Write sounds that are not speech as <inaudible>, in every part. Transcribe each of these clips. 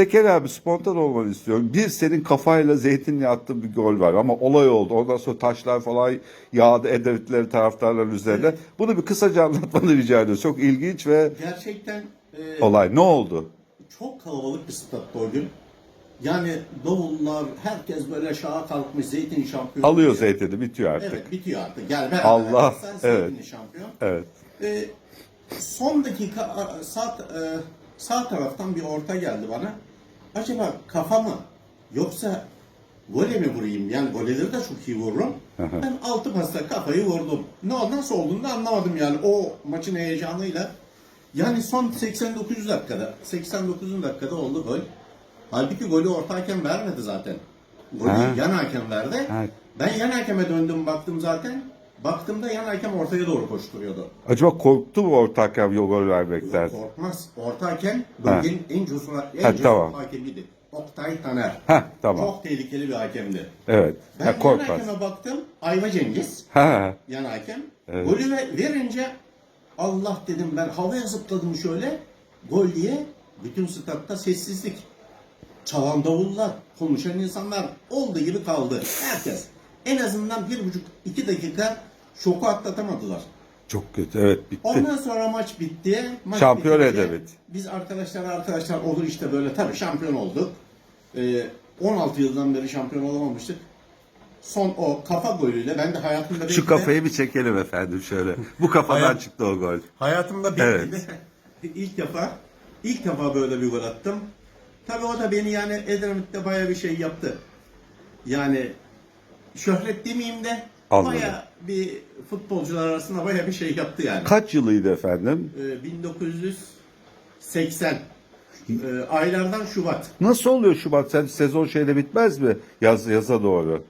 Teker abi spontan olmanı istiyorum. Bir senin kafayla zeytinle attığın bir gol var ama olay oldu. Ondan sonra taşlar falan yağdı Edebitleri taraftarların üzerine. Bunu bir kısaca anlatmanı rica ediyorum. Çok ilginç ve Gerçekten e, olay. Ne oldu? çok kalabalık bir statta o gün. Yani davullar, herkes böyle şaha kalkmış, zeytin şampiyonu. Alıyor diye. zeytini bitiyor artık. Evet, bitiyor artık. Gel beraber Allah, sen evet. şampiyon. Evet. E, son dakika sağ, e, sağ taraftan bir orta geldi bana. Acaba kafa mı yoksa gole mi vurayım? Yani goleleri de çok iyi vururum. ben altı pasta kafayı vurdum. Ne nasıl olduğunu da anlamadım yani o maçın heyecanıyla. Yani son 89 dakikada, 89. dakikada oldu gol. Halbuki golü orta hakem vermedi zaten. Golü Ha. yan hakem verdi. Ha. Ben yan hakeme döndüm baktım zaten. Baktığımda yan hakem ortaya doğru koşturuyordu. Acaba korktu mu orta hakem yol gol vermekten? Korkmaz. Orta hakem bölgenin en cesur, en Ha, cesur tamam. hakemiydi. Oktay Taner. Heh tamam. Çok tehlikeli bir hakemdi. Evet. Ben Ha, yan korkmaz. hakeme baktım. Ayva Cengiz. Ha. Yan hakem. Evet. Golü ver- verince Allah dedim ben havaya zıpladım şöyle. Gol diye bütün statta sessizlik. Çalan davullar, konuşan insanlar olduğu gibi kaldı. Herkes. En azından bir buçuk iki dakika şoku atlatamadılar. Çok kötü. Evet bitti. Ondan sonra maç bitti. Maç Şampiyon bitince Edebit. Biz arkadaşlar arkadaşlar olur işte böyle tabii şampiyon olduk. Ee, 16 yıldan beri şampiyon olamamıştık. Son o kafa golüyle ben de hayatımda Şu de- kafayı bir çekelim efendim şöyle. Bu kafadan Hayat- çıktı o gol. hayatımda belki Evet. de <laughs> ilk defa ilk defa böyle bir gol attım. Tabii o da beni yani Edremit'te baya bir şey yaptı. Yani şöhret demeyeyim de Anladım. baya bir futbolcular arasında baya bir şey yaptı yani. Kaç yılıydı efendim? Ee, 1980 Ee, aylardan Şubat. Nasıl oluyor Şubat? Sen sezon şeyle bitmez mi? Yaz yaza doğru.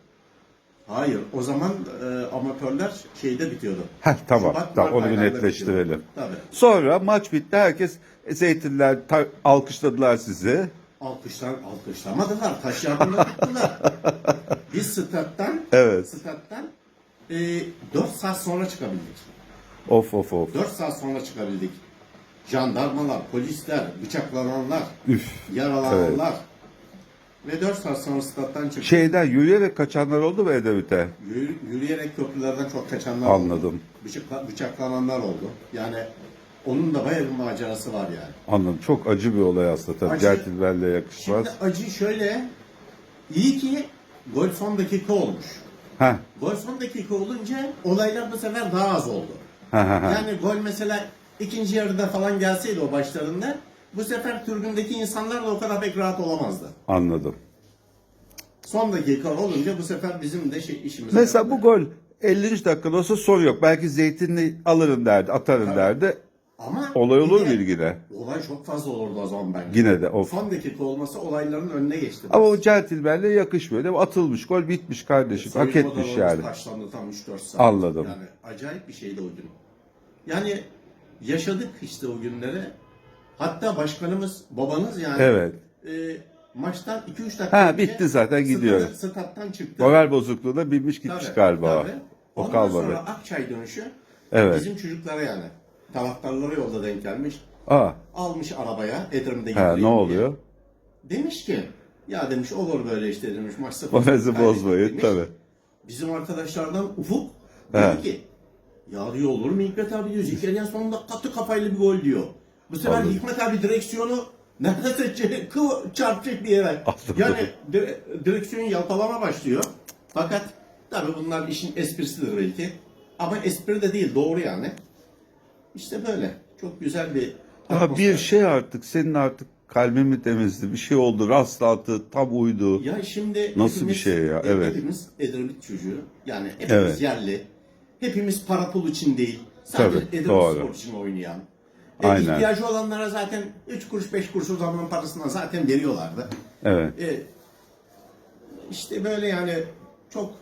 Hayır, o zaman e, amatörler şeyde bitiyordu. Heh tamam. Şubat, tamam onu bir netleştirelim. bitiyordu. Tabii. Sonra maç bitti. Herkes zeytinler alkışladılar sizi. Alkışlar, alkışlamadılar. Taş yardımına tuttular. <laughs> Biz stat'tan, Evet. stat'tan e, 4 saat sonra çıkabildik. Of of of. 4 saat sonra çıkabildik. Jandarmalar, polisler, bıçaklananlar, Üf. yaralananlar. Ve 4 saat sonra stat'tan çıktık. Şeyden yürüyerek kaçanlar oldu mu Edebit'e? Yürü- yürüyerek köprülerden çok kaçanlar oldu. Anladım. Bıçakla, bıçaklananlar oldu. Yani onun da bayağı bir macerası var yani. Anladım. Çok acı bir olay aslında tabii. Acı. Gertilberle yakışmaz. Şimdi acı şöyle, iyi ki gol son dakika olmuş. Heh. Gol son dakika olunca olaylar bu sefer daha az oldu. Ha, ha, ha. Yani gol mesela ikinci yarıda falan gelseydi o başlarında bu sefer tribündeki insanlar da o kadar pek rahat olamazdı. Anladım. Son dakika olunca bu sefer bizim de şey, işimiz. Mesela bu gol 50. dakikada olsa soru yok. Belki zeytinli alırım derdi, atarım Tabii. derdi. Ama Olay olur yine- muydu yine? Olay çok fazla olurdu o zaman bence. Yine de of. Son dakika olması olayların önüne geçti. Ama o centilmenle yakışmıyor değil mi? Atılmış gol bitmiş kardeşim. Hak etmiş yani. Taşlandı tam 3-4 saat. Anladım. Yani acayip bir şeydi o gün. Yani yaşadık işte o günleri. Hatta başkanımız, babanız yani. Evet. e, maçtan 2-3 dakika Ha, bitti zaten, gidiyor. Stat'tan çıktı. Moral bozukluğuna binmiş gitmiş Tabii, galiba. tabii. O Ondan kalmadı. sonra Akçay dönüşü Evet. bizim çocuklara yani. Taraftarlara yolda denk gelmiş. Aa, Almış arabaya Edirne'de ha, ne gidiyor oluyor? Demiş ki ya demiş olur böyle işte demiş maç sıfır. Moralinizi kaybettik bozmayın demiş. tabii. Bizim arkadaşlardan Ufuk He. dedi ki ya diyor olur mu Hikmet abi diyor Zekeriya sonunda katı kafayla bir gol diyor. Bu sefer Anladım. Hikmet abi direksiyonu <laughs> neredeyse ç- kıv çarpacak bir yere. Anladım. Yani dire- direksiyon yalpalama başlıyor. Fakat tabii bunlar işin esprisidir belki. Ama espri de değil doğru yani. İşte böyle. Çok güzel bir Ama bir şey artık senin artık kalbin mi temizdi? Bir şey oldu. Rastlantı tam uydu. Ya şimdi Nasıl bir şey ya? Evet. Hepimiz Edremit çocuğu. Yani hepimiz Evet. yerli. Hepimiz para pul için değil. Sadece Tabii, Edremit doğru. spor için oynayan. E, Aynen. ihtiyacı olanlara zaten 3 kuruş 5 kuruş o zamanın parasından zaten veriyorlardı. Evet. E, işte böyle yani çok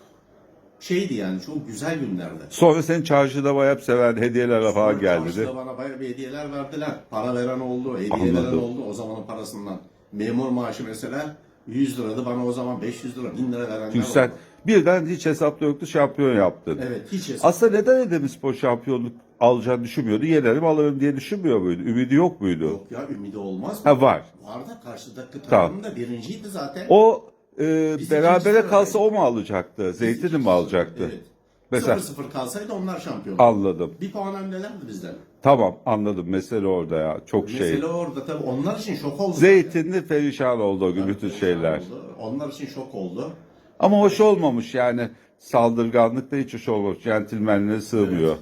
şeydi yani çok güzel günlerdi. Sonra senin çarşıda bayağı seven hediyeler falan geldi. çarşıda bana bayağı bir hediyeler verdiler. Para veren oldu, hediye veren Anladım. oldu o zamanın parasından. Memur maaşı mesela 100 liradı bana o zaman 500 lira, 1000 lira verenler Çünkü sen oldu. birden hiç hesapta yoktu şampiyon yaptın. Evet hiç hesap. Aslında neden Edebiyat Spor şampiyonluk alacağını düşünmüyordu. Yenerim alırım diye düşünmüyor muydu? Ümidi yok muydu? Yok ya ümidi olmaz mı? Ha var. Var da karşıdaki Tamam. takım da birinciydi zaten. O e, Biz berabere kalsa o mu alacaktı? Zeytin'i mi alacaktı? Evet. Mesela 0-0 kalsaydı onlar şampiyon. anladım. Bir puan öndelerdi bizden. Tamam anladım. Mesele orada ya. Çok şey. Mesele orada tabii onlar için şok oldu. Zeytinli perişan oldu o gün Tabii bütün perişan şeyler. oldu. Onlar için şok oldu. Ama hoş olmamış yani. Saldırganlık da hiç hoş olmamış. Centilmenliğe sığmıyor.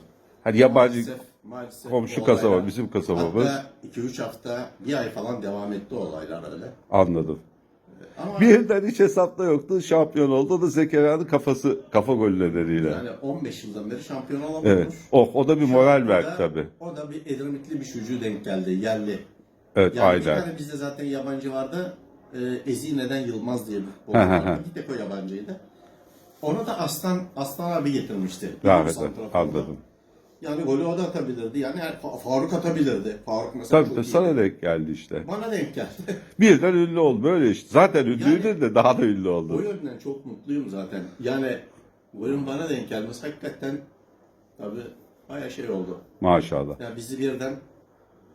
Hani yabancı Maalesef, maalesef komşu bu kasaba, olaylar- bizim kasabamız. Hatta 2-3 hafta, bir ay falan devam etti olaylar öyle. anladım. Ama Birden hiç hesapta yoktu. Şampiyon oldu. O da Zekeriya'nın kafası kafa golü nedeniyle. yani 15 yıldan beri şampiyon olamamış. Evet. Oh o da bir moral verdi tabii. O da bir Edremitli bir çocuğu denk geldi, yerli. Evet Yani bir aynen. tane bizde zaten yabancı vardı. E, Ezine'den Yılmaz diye bir Hı futbolcu hı vardı. hı. Bir tek o yabancıydı. Onu da Aslan Aslan abi getirmişti. Rahmet Santrafor'da. anladım. Yani golü o da atabilirdi. Yani Fa- Faruk atabilirdi. Faruk mesela Tabii çok tabii iyi. sana denk geldi işte. Bana denk geldi. <laughs> Birden ünlü oldu böyle işte. Zaten ünlüydü de daha da ünlü o oldu. yönden çok mutluyum zaten. Yani golün bana denk gelmesi hakikaten tabii baya şey oldu. Maşallah. Yani bizi birden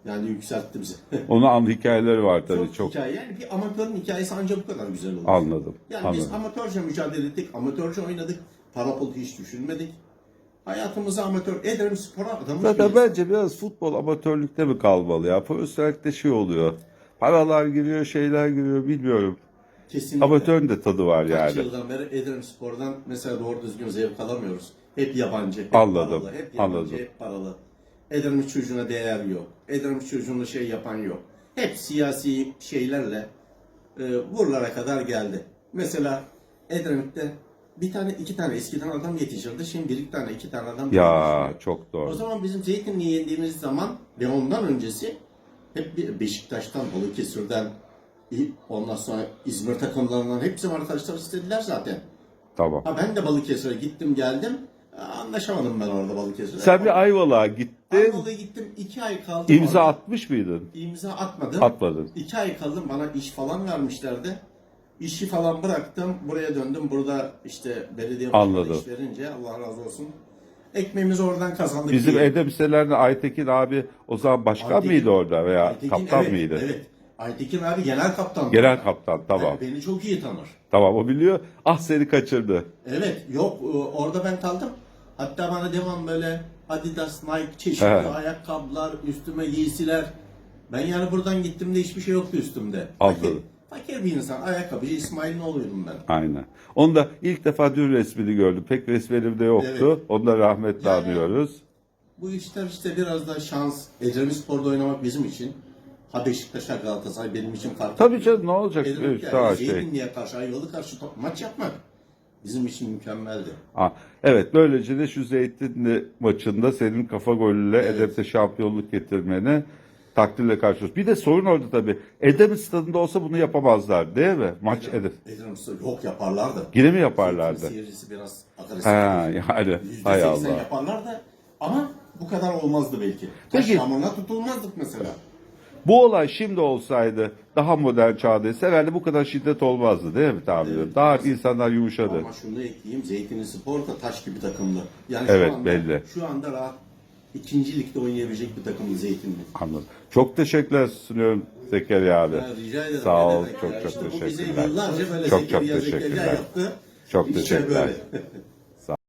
yani yükseltti bizi. <laughs> Onun an hikayeleri var tabii çok, çok. hikaye. Yani bir amatörün hikayesi ancak bu kadar güzel olur. Anladım. Yani biz Anladım. amatörce mücadele ettik, amatörce oynadık, para pul hiç düşünmedik. Hayatımızı amatör ederim spora adamış Zaten bence biraz futbol amatörlükte mi kalmalı ya? Profesyonellikte şey oluyor. Paralar giriyor, şeyler giriyor bilmiyorum. Kesinlikle. Amatörün de tadı var Kaç yani. yıldan beri Ederim Spor'dan mesela doğru düzgün zevk alamıyoruz. Hep yabancı, hep Anladım, paralı, hep yabancı, anladım. hep paralı. Ederim çocuğuna değer yok. Ederim çocuğuna şey yapan yok. Hep siyasi şeylerle e, buralara kadar geldi. Mesela Edremit'te bir tane iki tane eskiden adam yetişirdi. Şimdi bir iki tane iki tane adam Ya yetişiyor. çok O doğru. zaman bizim Zeytinli'yi yendiğimiz zaman ve ondan öncesi hep bir Beşiktaş'tan, Balıkesir'den, ondan sonra İzmir takımlarından hepsi arkadaşlar istediler zaten. Tamam. Ha ben de Balıkesir'e gittim geldim. Anlaşamadım ben orada Balıkesir'e. Sen bir Ayvalık'a gittin. Ayvalık'a gittim. iki ay kaldım İmza orada. atmış mıydın? İmza atmadım. Atmadın. İki ay kaldım. Bana iş falan vermişlerdi. İşi falan bıraktım. Buraya döndüm. Burada işte belediye başkanı Anladım. iş verince Allah razı olsun. Ekmeğimizi oradan kazandık. Bizim diye. Aytekin abi o zaman başkan Aytekin- mıydı orada veya Aytekin, kaptan evet, mıydı? Evet. Aytekin abi genel kaptan. Genel kaptan tamam. Yani beni çok iyi tanır. Tamam o biliyor. Ah seni kaçırdı. Evet yok e, orada ben kaldım. Hatta bana devam böyle Adidas, Nike çeşitli He. ayakkabılar, üstüme giysiler. Ben yani buradan gittiğimde hiçbir şey yoktu üstümde. Anladım. Fakir, bir insan. Ayakkabıcı İsmail'in oğluydum ben. Aynen. Onu da ilk defa dün resmini gördüm. Pek resmi elimde yoktu. Evet. Onu da rahmetle Yani- anıyoruz. Bu işler işte biraz da şans. Ecemi Spor'da oynamak bizim için. Ha Beşiktaş, ha Galatasaray benim için fark Tabii canım ne olacak? Dedim Evet, daha yani şey. Zeytinli'ye karşı, Ayvalık'a karşı top- maç yapmak bizim için mükemmeldi. Ha, evet böylece de şu Zeytinli maçında senin kafa golüyle Edep'te şampiyonluk getirmeni takdirle karşılıyoruz. Bir de sorun orada tabii. Edep stadında olsa bunu yapamazlar değil mi? Maç. Ederim Spor yok yaparlardı. Yine mi yaparlardı? Seyircisi biraz agresif. Ha yani hay %80 Allah. yaparlar da ama bu kadar olmazdı belki. Peki. Yağmuruna tutulmazdık mesela. Bu olay şimdi olsaydı daha modern çağdaysa herhalde bu kadar şiddet olmazdı değil mi tahmin ediyorum? Daha insanlar yumuşadı. Ama şunu ekleyeyim Zeytinli Spor da taş gibi takımdı. Yani Evet, şu anda, belli. Şu anda rahat ikinci ligde oynayabilecek bir takımdı Zeytinli. Anladım. Çok teşekkürler sunuyorum Zekeriya abi. Ya, rica ederim. Sağ ol, çok çok İşte bize teşekkürler. Çok çok teşekkürler. Çok teşekkürler.